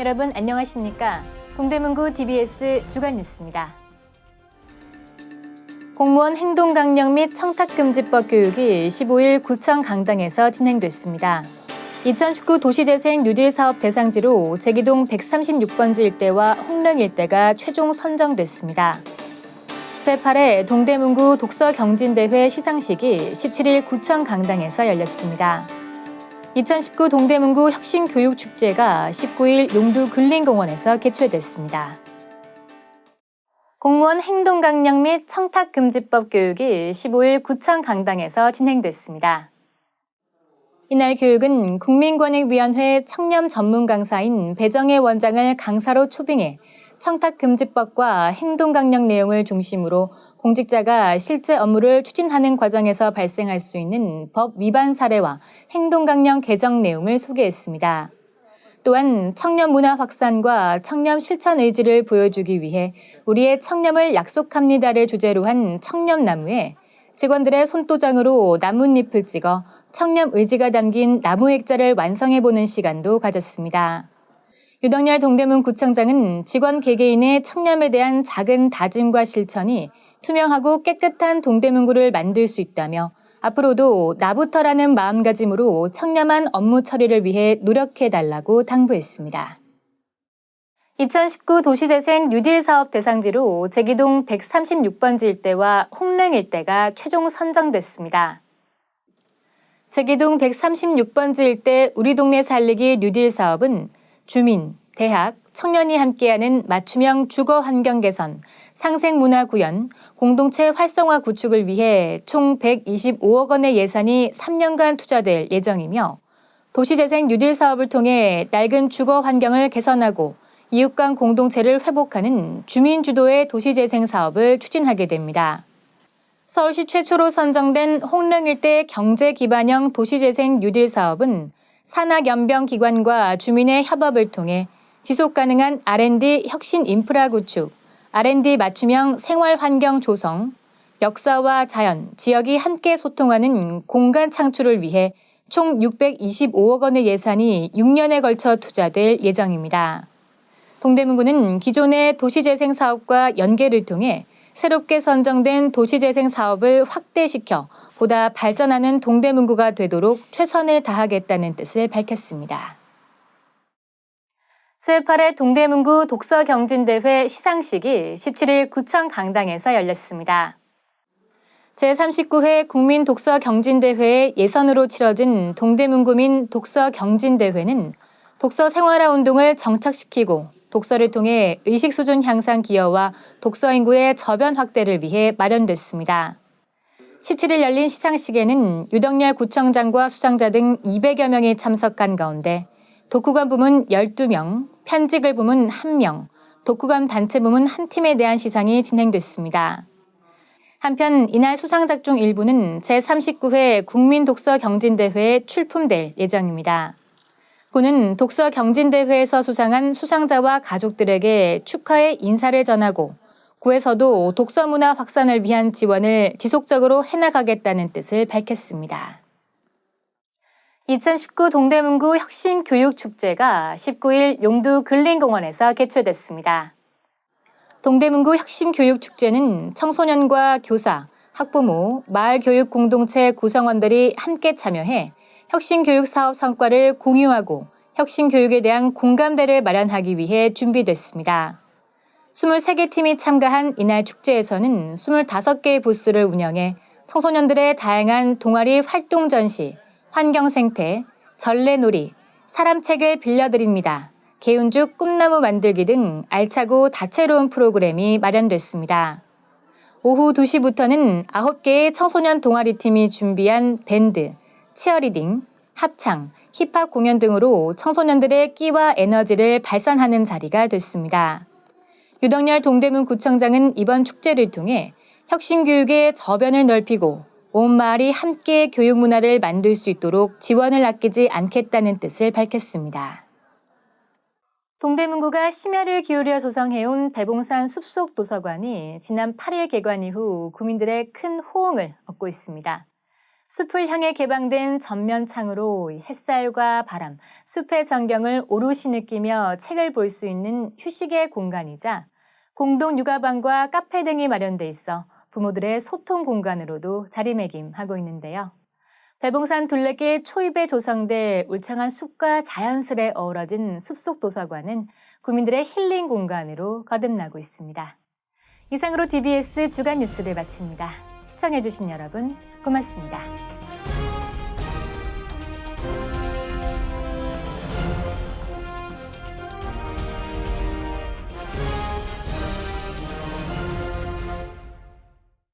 여러분 안녕하십니까? 동대문구 DBS 주간 뉴스입니다. 공무원 행동 강령 및 청탁 금지법 교육이 15일 구청 강당에서 진행됐습니다. 2019 도시재생 뉴딜 사업 대상지로 제기동 136번지 일대와 홍릉 일대가 최종 선정됐습니다. 제8회 동대문구 독서경진대회 시상식이 17일 구청 강당에서 열렸습니다. 2019 동대문구 혁신교육축제가 19일 용두 근린공원에서 개최됐습니다. 공무원 행동강령 및 청탁금지법 교육이 15일 구청 강당에서 진행됐습니다. 이날 교육은 국민권익위원회 청렴 전문 강사인 배정혜 원장을 강사로 초빙해 청탁금지법과 행동강령 내용을 중심으로 공직자가 실제 업무를 추진하는 과정에서 발생할 수 있는 법 위반 사례와 행동강령 개정 내용을 소개했습니다. 또한 청렴 문화 확산과 청렴 실천 의지를 보여주기 위해 우리의 청렴을 약속합니다를 주제로 한 청렴나무에 직원들의 손도장으로 나뭇잎을 찍어 청렴 의지가 담긴 나무 액자를 완성해보는 시간도 가졌습니다. 유덕열 동대문 구청장은 직원 개개인의 청렴에 대한 작은 다짐과 실천이 투명하고 깨끗한 동대문구를 만들 수 있다며 앞으로도 나부터라는 마음가짐으로 청렴한 업무 처리를 위해 노력해달라고 당부했습니다. 2019 도시재생 뉴딜 사업 대상지로 제기동 136번지 일대와 홍릉 일대가 최종 선정됐습니다. 제기동 136번지 일대 우리 동네 살리기 뉴딜 사업은 주민, 대학, 청년이 함께하는 맞춤형 주거 환경 개선, 상생 문화 구현, 공동체 활성화 구축을 위해 총 125억 원의 예산이 3년간 투자될 예정이며 도시재생 뉴딜 사업을 통해 낡은 주거 환경을 개선하고 이웃 간 공동체를 회복하는 주민 주도의 도시재생 사업을 추진하게 됩니다. 서울시 최초로 선정된 홍릉 일대 경제 기반형 도시재생 뉴딜 사업은 산학연병기관과 주민의 협업을 통해 지속 가능한 R&D 혁신 인프라 구축, R&D 맞춤형 생활 환경 조성, 역사와 자연, 지역이 함께 소통하는 공간 창출을 위해 총 625억 원의 예산이 6년에 걸쳐 투자될 예정입니다. 동대문구는 기존의 도시재생 사업과 연계를 통해 새롭게 선정된 도시재생 사업을 확대시켜 보다 발전하는 동대문구가 되도록 최선을 다하겠다는 뜻을 밝혔습니다. 제8회 동대문구 독서경진대회 시상식이 17일 구청 강당에서 열렸습니다. 제39회 국민독서경진대회의 예선으로 치러진 동대문구민 독서경진대회는 독서 생활화 운동을 정착시키고 독서를 통해 의식 수준 향상 기여와 독서 인구의 저변 확대를 위해 마련됐습니다. 17일 열린 시상식에는 유덕열 구청장과 수상자 등 200여 명이 참석한 가운데 독후감 부문 12명, 편집글 부문 1명, 독후감 단체 부문 한 팀에 대한 시상이 진행됐습니다. 한편 이날 수상작 중 일부는 제39회 국민독서경진대회에 출품될 예정입니다. 군은 독서경진대회에서 수상한 수상자와 가족들에게 축하의 인사를 전하고 구에서도 독서 문화 확산을 위한 지원을 지속적으로 해나가겠다는 뜻을 밝혔습니다. 2019 동대문구 혁신교육축제가 19일 용두 근린공원에서 개최됐습니다. 동대문구 혁신교육축제는 청소년과 교사, 학부모, 마을교육 공동체 구성원들이 함께 참여해 혁신교육 사업 성과를 공유하고 혁신교육에 대한 공감대를 마련하기 위해 준비됐습니다. 23개 팀이 참가한 이날 축제에서는 25개의 부스를 운영해 청소년들의 다양한 동아리 활동 전시, 환경 생태, 전래놀이, 사람책을 빌려드립니다. 개운죽 꿈나무 만들기 등 알차고 다채로운 프로그램이 마련됐습니다. 오후 2시부터는 9개의 청소년 동아리 팀이 준비한 밴드, 치어리딩, 합창, 힙합 공연 등으로 청소년들의 끼와 에너지를 발산하는 자리가 됐습니다. 유덕열 동대문 구청장은 이번 축제를 통해 혁신교육의 저변을 넓히고 온 마을이 함께 교육 문화를 만들 수 있도록 지원을 아끼지 않겠다는 뜻을 밝혔습니다. 동대문구가 심혈을 기울여 조성해온 배봉산 숲속 도서관이 지난 8일 개관 이후 구민들의 큰 호응을 얻고 있습니다. 숲을 향해 개방된 전면 창으로 햇살과 바람, 숲의 전경을 오롯이 느끼며 책을 볼 수 있는 휴식의 공간이자 공동 육아방과 카페 등이 마련돼 있어 부모들의 소통 공간으로도 자리매김하고 있는데요. 배봉산 둘레길 초입에 조성돼 울창한 숲과 자연스레 어우러진 숲속 도서관은 구민들의 힐링 공간으로 거듭나고 있습니다. 이상으로 DBS 주간 뉴스를 마칩니다. 시청해주신 여러분 고맙습니다.